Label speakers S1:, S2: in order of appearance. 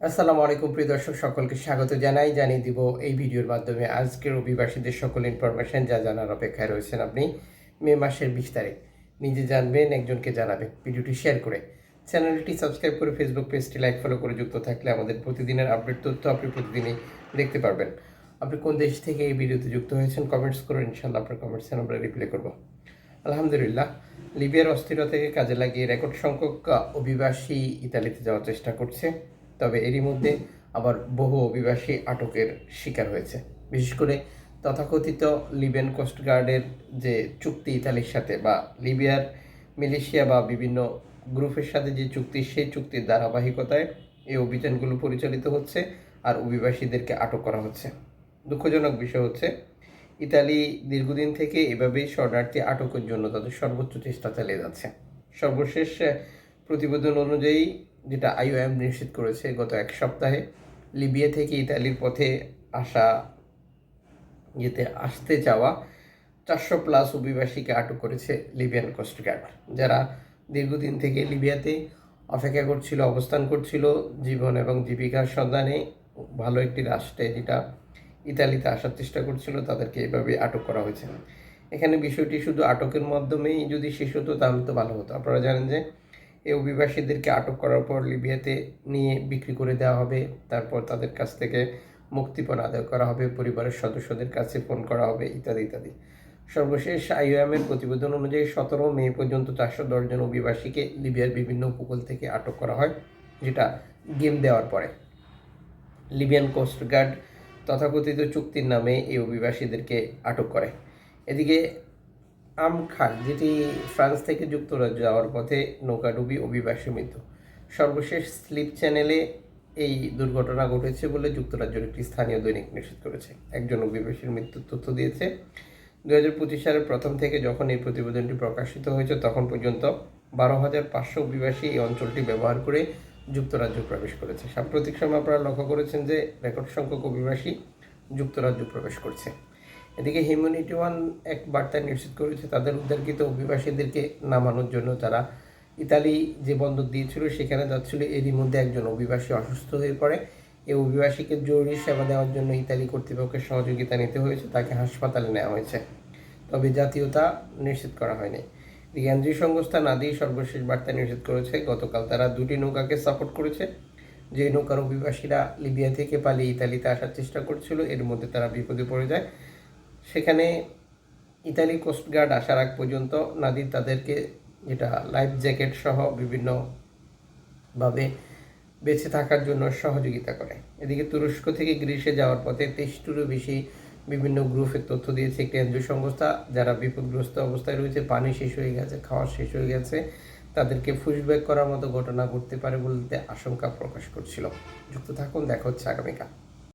S1: আসসালামু আলাইকুম, প্রিয় দর্শক, সকলকে স্বাগত জানাই। জানিয়ে দিব এই ভিডিওর মাধ্যমে আজকের অভিবাসীদের সকল ইনফরমেশন যা জানার অপেক্ষায় রয়েছেন আপনি মে মাসের বিশ তারিখ। নিজে জানবেন, একজনকে জানাবেন ভিডিওটি শেয়ার করে। চ্যানেলটি সাবস্ক্রাইব করে ফেসবুক পেজটি লাইক ফলো করে যুক্ত থাকলে আমাদের প্রতিদিনের আপডেট তথ্য আপনি প্রতিদিনই দেখতে পারবেন। আপনি কোন দেশ থেকে এই ভিডিওতে যুক্ত হয়েছেন কমেন্টস করুন ইনশাল্লাহ আপনার কমেন্টসে আমরা রিপ্লাই করব। আলহামদুলিল্লাহ, লিবিয়ার অস্থিরতাকে কাজে লাগিয়ে রেকর্ড সংখ্যক অভিবাসী ইতালিতে যাওয়ার চেষ্টা করছে। তবে এরই মধ্যে আবার বহু অভিবাসী আটকের শিকার হয়েছে। বিশেষ করে তথাকথিত লিবিয়ান কোস্টগার্ডের যে চুক্তি ইতালির সাথে বা লিবিয়ার মিলিশিয়া বা বিভিন্ন গ্রুপের সাথে যে চুক্তি, সেই চুক্তির ধারাবাহিকতায় এই অভিযানগুলো পরিচালিত হচ্ছে আর অভিবাসীদেরকে আটক করা হচ্ছে। দুঃখজনক বিষয় হচ্ছে, ইতালি দীর্ঘদিন থেকে এভাবেই শরণার্থী আটকের জন্য তাদের সর্বোচ্চ চেষ্টা চালিয়ে যাচ্ছে। সর্বশেষ প্রতিবেদন অনুযায়ী যেটা আইওএম নিশ্চিত করেছে গত এক সপ্তাহে, লিবিয়া থেকে ইতালির পথে আসা, ইয়েতে আসতে যাওয়া চারশো প্লাস অভিবাসীকে আটক করেছে লিবিয়ান কোস্টগার্ড যারা দীর্ঘদিন থেকে লিবিয়াতে অপেক্ষা করছিল, অবস্থান করছিল, জীবন এবং জীবিকার সন্ধানে ভালো একটি রাষ্ট্রে যেটা ইতালিতে আসার চেষ্টা করছিল, তাদেরকে এভাবে আটক করা হয়েছে। এখানে বিষয়টি শুধু আটকের মাধ্যমেই যদি শেষ হতো, তাহলে তো ভালো হতো। আপনারা জানেন যে এই অভিবাসীদেরকে আটক করার পর লিবিয়াতে নিয়ে বিক্রি করে দেওয়া হবে। তারপর তাদের কাছ থেকে মুক্তিপণ আদায় করা হবে, পরিবারের সদস্যদের কাছে ফোন করা হবে, ইত্যাদি ইত্যাদি। সর্বশেষ আইওএমের প্রতিবেদন অনুযায়ী সতেরো মে পর্যন্ত চারশো দশজন অভিবাসীকে লিবিয়ার বিভিন্ন উপকূল থেকে আটক করা হয়, যেটা গেম দেওয়ার পরে। লিবিয়ান কোস্টগার্ড তথাকথিত চুক্তির নামে এই অভিবাসীদেরকে আটক করে। এদিকে আমখান যেটি ফ্রান্স থেকে যুক্তরাজ্য যাওয়ার পথে নৌকাডুবি অভিবাসী মৃত্যু সর্বশেষ স্লিপ চ্যানেলে এই দুর্ঘটনা ঘটেছে বলে যুক্তরাজ্যের একটি স্থানীয় দৈনিক নিশ্চিত করেছে। একজন অভিবাসীর মৃত্যুর তথ্য দিয়েছে দু হাজার পঁচিশ সালের প্রথম থেকে যখন এই প্রতিবেদনটি প্রকাশিত হয়েছে, তখন পর্যন্ত বারো হাজার পাঁচশো অভিবাসী এই অঞ্চলটি ব্যবহার করে যুক্তরাজ্য প্রবেশ করেছে। সাম্প্রতিক সময় আপনারা লক্ষ্য করেছেন যে রেকর্ড সংখ্যক অভিবাসী যুক্তরাজ্য প্রবেশ করছে। এদিকে হিউম্যানিটি ওয়ান এক বার্তায় নিশ্চিত করেছে, তাদের উদ্ধারকৃত অভিবাসীদেরকে নামানোর জন্য তারা ইতালি যে বন্দর দিয়েছিল সেখানে যাচ্ছিল। এরই মধ্যে একজন অভিবাসী অসুস্থ হয়ে পড়ে। এই অভিবাসীকে জরুরি সেবা দেওয়ার জন্য ইতালি কর্তৃপক্ষের সহযোগিতা নিতে হয়েছে, তাকে হাসপাতালে নেওয়া হয়েছে। তবে জাতীয়তা নিশ্চিত করা হয়নি। কেন্দ্রীয় সংস্থা নাদি সর্বশেষ বার্তা নিশ্চিত করেছে, গতকাল তারা দুটি নৌকাকে সাপোর্ট করেছে। যে নৌকার অভিবাসীরা লিবিয়া থেকে পালিয়ে ইতালিতে আসার চেষ্টা করছিল, এর মধ্যে তারা বিপদে পড়ে যায়। সেখানে ইতালি কোস্টগার্ড আসার আগ পর্যন্ত নাদির তাদেরকে যেটা লাইফ জ্যাকেট সহ বিভিন্নভাবে বেঁচে থাকার জন্য সহযোগিতা করে। এদিকে তুরস্ক থেকে গ্রিসে যাওয়ার পথে তেইশটিরও বেশি বিভিন্ন গ্রুপের তথ্য দিয়েছে একটি এনজিও সংস্থা, যারা বিপদগ্রস্ত অবস্থায় রয়েছে, পানি শেষ হয়ে গেছে, খাওয়া শেষ হয়ে গেছে, তাদেরকে ফুসব্যাক করার মতো ঘটনা ঘটতে পারে বলতে আশঙ্কা প্রকাশ করছিল। যুক্ত থাকুন, দেখা হচ্ছে আগামীকাল।